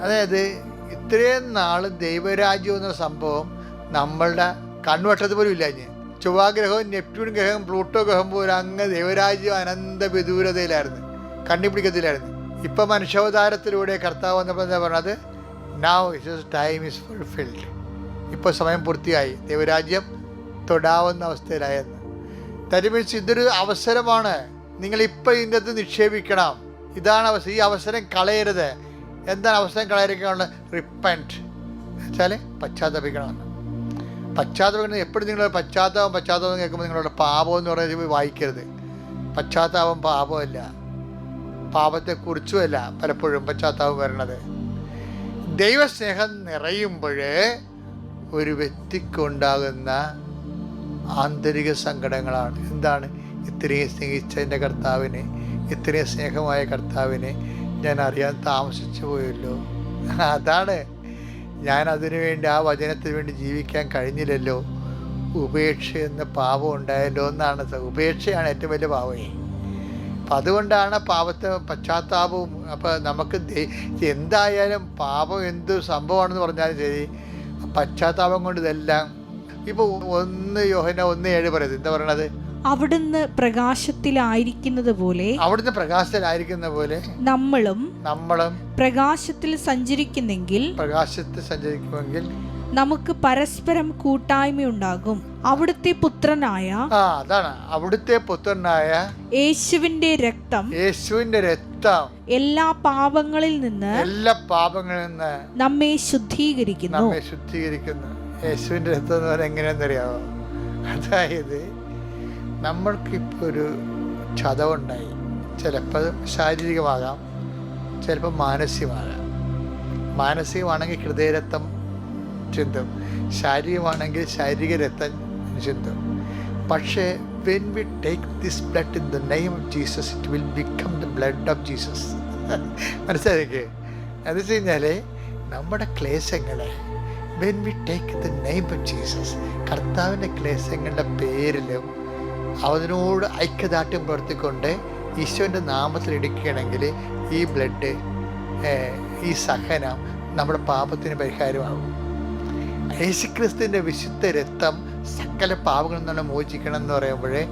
അതായത് ഇത്രയും നാൾ ദൈവരാജ്യം എന്ന സംഭവം നമ്മളുടെ കൺവട്ടത്ത് പോലും ഇല്ല ചൊവ്വാഗ്രഹവും നെപ്റ്റ്യൂൺ ഗ്രഹം പ്ലൂട്ടോ ഗ്രഹം പോലും അങ്ങ് ദൈവരാജ്യം അനന്ത വിദൂരതയിലായിരുന്നു. കണ്ടുപിടിക്കത്തില്ലായിരുന്നു ഇപ്പം മനുഷ്യാവതാരത്തിലൂടെ കർത്താവ് വന്നപ്പോൾ എന്താ പറഞ്ഞത്? Now it time is fulfilled ഇപ്പോൾ സമയം പൂർത്തിയായി. ദൈവരാജ്യം തൊടാവുന്ന അവസ്ഥയിലായെന്ന് ദാറ്റ് ഇതൊരു അവസരമാണ്. നിങ്ങൾ ഇപ്പം ഇതിന്റെ അകത്ത് നിക്ഷേപിക്കണം. ഇതാണ് അവസരം. ഈ അവസരം കളയരുത്. എന്താണ് അവസരം കളയിരിക്കുകയാണ് റിപ്പന്റ് വെച്ചാൽ പശ്ചാത്തപിക്കണമെന്ന് പശ്ചാത്തപിക്കണം എപ്പോഴും നിങ്ങൾ പശ്ചാത്താപം പശ്ചാത്താപം കേൾക്കുമ്പോൾ നിങ്ങളുടെ പാപം എന്ന് പറയുന്നത് വായിക്കരുത്. പശ്ചാത്താപം പാപമല്ല. പാപത്തെക്കുറിച്ചുമല്ല പലപ്പോഴും പശ്ചാത്താപം വരണത്. ദൈവസ്നേഹം നിറയുമ്പോൾ ഒരു വ്യക്തിക്കുണ്ടാകുന്ന ആന്തരിക സങ്കടങ്ങളാണ്. എന്താണ്? ഇത്രയും സ്നേഹിച്ചതിന്റെ കർത്താവിനെ ഇത്രയും സ്നേഹമായ കർത്താവിനെ ഞാൻ അറിയാൻ താമസിച്ചു പോയല്ലോ. അതാണ്. ഞാൻ അതിനു വേണ്ടി ആ വചനത്തിന് വേണ്ടി ജീവിക്കാൻ കഴിഞ്ഞില്ലല്ലോ. ഉപേക്ഷ എന്ന പാപം ഉണ്ടായല്ലോ എന്നാണ്. ഉപേക്ഷയാണ് ഏറ്റവും വലിയ പാവമേ അപ്പം അതുകൊണ്ടാണ് പാപത്തെ പശ്ചാത്താപവും. അപ്പം നമുക്ക് എന്തായാലും പാപം എന്ത് സംഭവമാണെന്ന് പറഞ്ഞാലും ശരി പശ്ചാത്താപം കൊണ്ട് ഇതെല്ലാം. ഇപ്പോൾ ഒന്ന് യോഹന ഒന്ന് ഏഴ് പറയുന്നത്. എന്താ പറയണത്? അവിടുന്ന് പ്രകാശത്തിലായിരിക്കുന്നത് പോലെ അവിടുന്ന് പ്രകാശത്തിലായിരിക്കുന്ന പോലെ നമ്മളും നമ്മളും പ്രകാശത്തിൽ സഞ്ചരിക്കുന്നെങ്കിൽ പ്രകാശത്തിൽ സഞ്ചരിക്കുമെങ്കിൽ നമുക്ക് പരസ്പരം കൂട്ടായ്മയുണ്ടാകും അവിടുത്തെ പുത്രനായ അതാണ്. അവിടുത്തെ പുത്രനായ യേശുവിന്റെ രക്തം യേശുവിന്റെ രക്തം എല്ലാ പാപങ്ങളിൽ നിന്ന് എല്ലാ പാപങ്ങളിൽ നിന്ന് നമ്മെ ശുദ്ധീകരിക്കുന്നു. നമ്മെ ശുദ്ധീകരിക്കുന്നു. യേശുവിന്റെ രക്തം എന്ന് പറഞ്ഞാൽ എങ്ങനെയാണെന്നറിയാമോ അതായത് നമ്മൾക്കിപ്പോൾ ഒരു ക്ഷതമുണ്ടായി ചിലപ്പോൾ ശാരീരികമാകാം ചിലപ്പോൾ മാനസികമാകാം. മാനസികമാണെങ്കിൽ ഹൃദയരക്തം ചിന്തും ശാരീരികമാണെങ്കിൽ ശാരീരിക രക്തം ചിന്തും. പക്ഷേ when we take this blood in the name of Jesus it will become the blood of Jesus മനസ്സിലാക്കി എന്ന് വെച്ച് കഴിഞ്ഞാൽ നമ്മുടെ ക്ലേശങ്ങളെ when we take the name of Jesus കർത്താവിന്റെ ക്ലേശങ്ങളുടെ പേരിലും അവനോട് ഐക്യദാർഢ്യം പുലർത്തിക്കൊണ്ട് ഈശോന്റെ നാമത്തിൽ എടുക്കുകയാണെങ്കിൽ ഈ ബ്ലഡ് ഈ സഹനം നമ്മുടെ പാപത്തിന് പരിഹാരമാകും. യേശുക്രിസ്തുവിന്റെ വിശുദ്ധ രക്തം സകല പാവങ്ങളിൽ നിന്ന് മോചിക്കണം എന്ന് പറയുമ്പോഴേ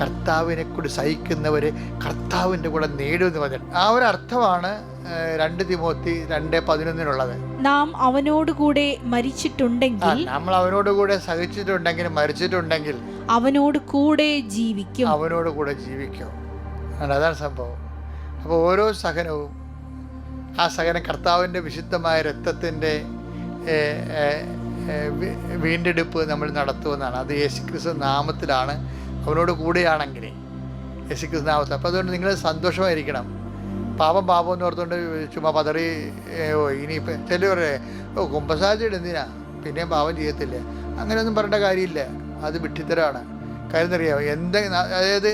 കർത്താവിനെ കൂടി സഹിക്കുന്നവർ കർത്താവിന്റെ കൂടെ നേടുമെന്ന് പറഞ്ഞിട്ട്. ആ ഒരു അർത്ഥമാണ് രണ്ട് തിമോത്തി രണ്ട് പതിനൊന്നിനുള്ളത്. നാം അവനോട് കൂടെ മരിച്ചിട്ടുണ്ടെങ്കിൽ നമ്മൾ അവനോട് കൂടെ സഹിച്ചിട്ടുണ്ടെങ്കിൽ മരിച്ചിട്ടുണ്ടെങ്കിൽ അവനോട് കൂടെ ജീവിക്കും. അവനോട് കൂടെ ജീവിക്കും. അതാണ് സംഭവം. അപ്പോൾ ഓരോ സഹനവും ആ സഹനം കർത്താവിന്റെ വിശുദ്ധമായ രക്തത്തിന്റെ വീണ്ടെടുപ്പ് നമ്മൾ നടത്തുമെന്നാണ്. അത് യേശുക്രിസ്തു നാമത്തിലാണ്. അവനോട് കൂടെയാണെങ്കിൽ യേശുക്രിസ്തു നാമത്തിൽ. അപ്പോൾ അതുകൊണ്ട് നിങ്ങൾ സന്തോഷമായിരിക്കണം. പാപം പാപം എന്ന് ഓർത്തുകൊണ്ട് ചുമ്മാ പതറി ഓ ഇനിയിപ്പോൾ പറയേ. ഓ കുമ്പസാരിച്ചിട്ട് എന്തിനാ? പിന്നെയും പാപം ചെയ്യത്തില്ല? അങ്ങനെയൊന്നും പറയേണ്ട കാര്യമില്ല. അത് വിട്ടിത്തരാണ് കാര്യം അറിയാമോ എന്ത് അതായത്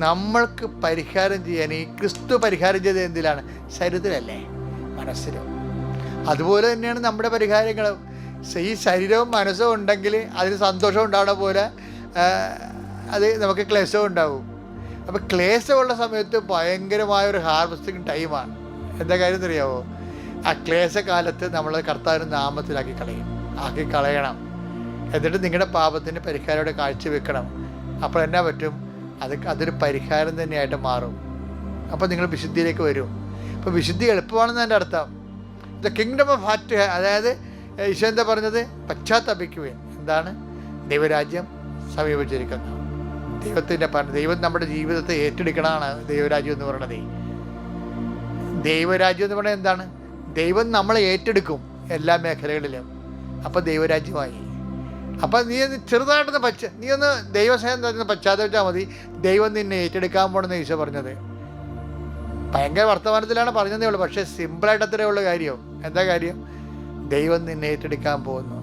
നമ്മൾക്ക് പരിഹാരം ചെയ്യാൻ ഈ ക്രിസ്തു പരിഹാരം ചെയ്തത് എന്തിലാണ്? ശരീരത്തിലല്ലേ? മനസ്സിലും. അതുപോലെ തന്നെയാണ് നമ്മുടെ പരിഹാരങ്ങൾ ഈ ശരീരവും മനസ്സും ഉണ്ടെങ്കിൽ അതിന് സന്തോഷം ഉണ്ടാവുന്ന പോലെ അത് നമുക്ക് ക്ലേശവും ഉണ്ടാവും. അപ്പോൾ ക്ലേശമുള്ള സമയത്ത് ഭയങ്കരമായ ഒരു ഹാർവസ്റ്റിംഗ് ടൈമാണ് എന്താ കാര്യം അറിയാവോ ആ ക്ലേശകാലത്ത് നമ്മൾ കർത്താവിന് നാമത്തിലാക്കി കളയും. ആക്കി കളയണം. എന്നിട്ട് നിങ്ങളുടെ പാപത്തിന് പരിഹാരയുടെ കാഴ്ച വെക്കണം അപ്പോൾ എന്നാ പറ്റും? അത് അതൊരു പരിഹാരം തന്നെയായിട്ട് മാറും. അപ്പോൾ നിങ്ങൾ വിശുദ്ധിയിലേക്ക് വരും. അപ്പോൾ വിശുദ്ധി എളുപ്പമാണെന്ന് എന്റെ അർത്ഥം. ദ കിങ്ഡം ഓഫ് ഹാറ്റ് അതായത് ഈശോ എന്താ പറഞ്ഞത്? പശ്ചാത്തപിക്കുവേൻ എന്താണ്? ദൈവരാജ്യം സമീപിച്ചിരിക്കുന്നു. ദൈവത്തിന്റെ പറഞ്ഞ ദൈവം നമ്മുടെ ജീവിതത്തെ ഏറ്റെടുക്കണമാണ് ദൈവരാജ്യം എന്ന് പറയുന്നത്. ദൈവരാജ്യം എന്ന് പറയുന്നത് എന്താണ്? ദൈവം നമ്മളെ ഏറ്റെടുക്കും എല്ലാ മേഖലകളിലും. അപ്പം ദൈവരാജ്യമായി. അപ്പം നീ ഒന്ന് ചെറുതായിട്ടൊന്ന് പച്ച നീ ഒന്ന് ദൈവസ്നേഹം തന്നെ പശ്ചാത്തലിച്ചാൽ മതി. ദൈവം നിന്നെ ഏറ്റെടുക്കാൻ പോണെന്ന് ഈശോ പറഞ്ഞത്. ഭയങ്കര വർത്തമാനത്തിലാണ് പറഞ്ഞതേ ഉള്ളൂ. പക്ഷേ സിമ്പിളായിട്ട് അത്രേ ഉള്ളൂ കാര്യം. എന്താ കാര്യം? ദൈവം നിന്നെ ഏറ്റെടുക്കാൻ പോകുന്നു.